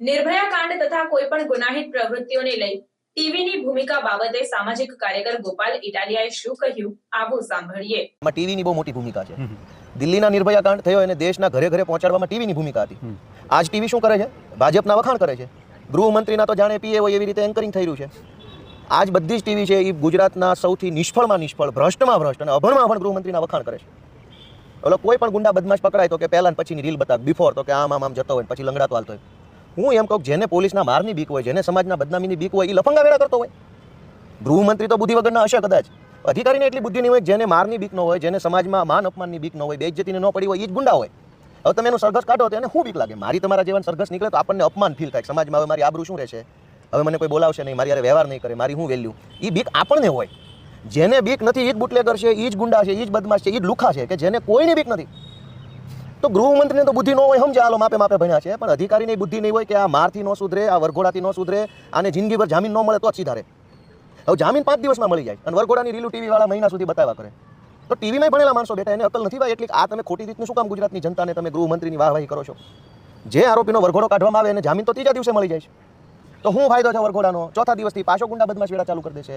નિર્ભયા કાંડ તથા કોઈ પણ ગુનાહિત પ્રવૃત્તિઓને લઈ ટીવીની ભૂમિકા બાબતે સામાજિક કાર્યકર ગોપાલ ઇટાલિયાએ શું કહ્યું આવો સાંભળીએ. ટીવીની બહુ મોટી ભૂમિકા છે. દિલ્હીના નિર્ભયા કાંડ થયો અને દેશના ઘરે ઘરે પહોંચાડવામાં ટીવીની ભૂમિકા હતી. આજ ટીવી શું કરે છે? ભાજપના વખાણ કરે છે. ગૃહમંત્રીના તો જાણે પીએ હોય એવી રીતે એન્કરિંગ થઈ રહ્યું છે. આજ બધી જ ટીવી છે એ ગુજરાતના સૌથી નિષ્ફળમાં નિષ્ફળ ભ્રષ્ટમાં ભ્રષ્ટ અને અભણમાં અભણ ગૃહમંત્રીના વખાણ કરે છે. એટલે કોઈ પણ ગુંડા બદમાશ પકડાય તો કે પહેલા ને પછીની રીલ બતાવ બિફોર તો કે આમ આમ આમ જતો હોય પછી લંગડાતો હાલતો હોય. હું એમ કહું જેને પોલીસના મારની બીક હોય, જેને સમાજના બદનામીની બીક હોય એ લફંગા વેળા કરતો હોય. ગૃહમંત્રી તો બુદ્ધિ વગરના હશે કદાચ. અધિકારીને એટલી બુદ્ધિ નહીં હોય જેને મારની બીક ન હોય, જેને સમાજમાં માન અપમાનની બીક ન હોય, બેઇજ્જતીને ન પડી હોય એ જ ગુંડા હોય. હવે તમે એનું સરઘસ કાઢો તો એને શું બીક લાગે? મારી તમારા જેવા સરઘસ નીકળે તો આપણને અપમાન ફીલ થાય સમાજમાં હવે મારી આબરૂ શું રહેશે? હવે મને કોઈ બોલાવશે નહીં, મારી યારે વ્યવહાર નહીં કરે, મારી હું વેલ્યુ એ બીક આપણને હોય. જેને બીક નથી એ જ બુટલેગર છે એ જ ગુંડા છે એ જ બદમાશ છે એ જ લુખા છે, કે જેને કોઈની બીક નથી. તો ગૃહમંત્રીને તો બુદ્ધિ ન હોય સમજે હાલો, માપે માપે ભણ્યા છે. પણ અધિકારીની બુદ્ધિ નહીં હોય કે આ મારથી ન સુધરે, આ વરઘોડાથી ન સુધરે, આને જિંદગીભર જામીન ન મળે તો જ સીધારે. હવે જામીન પાંચ દિવસમાં મળી જાય અને વરઘોડાની રીલું ટીવીવાળા મહિના સુધી બતાવ્યા કરે. તો ટીવીમાં ભણેલા માણસો બેઠા, એને અકલ નથી ભાઈ એટલી આ તમે ખોટી રીતનું શું કામ ગુજરાતની જનતાને તમે ગૃહમંત્રીની વાહવાહી કરો છો? જે આરોપીનો વરઘોડો કાઢવામાં આવે એને જામીન તો ત્રીજા દિવસે મળી જાય છે. તો શું ફાયદો છે વરઘોડાનો? ચોથા દિવસથી પાછો ગુંડા બદમાશ વેળા ચાલુ કરી દેશે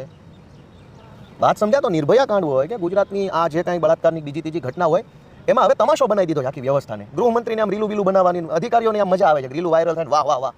વાત સમજ્યા? તો નિર્ભયા કાંડ હોય કે ગુજરાતની આ જે કાંઈ બળાત્કારની બીજી ત્રીજી ઘટના હોય એમાં હવે તમાશો બનાવી દીધો આખી વ્યવસ્થાને. ગૃહમંત્રીને આમ રીલું બીલું બનાવવાની અધિકારીઓને આમ મજા આવે છે. રીલું વાયરલ થાય વાહ વાહ વાહ.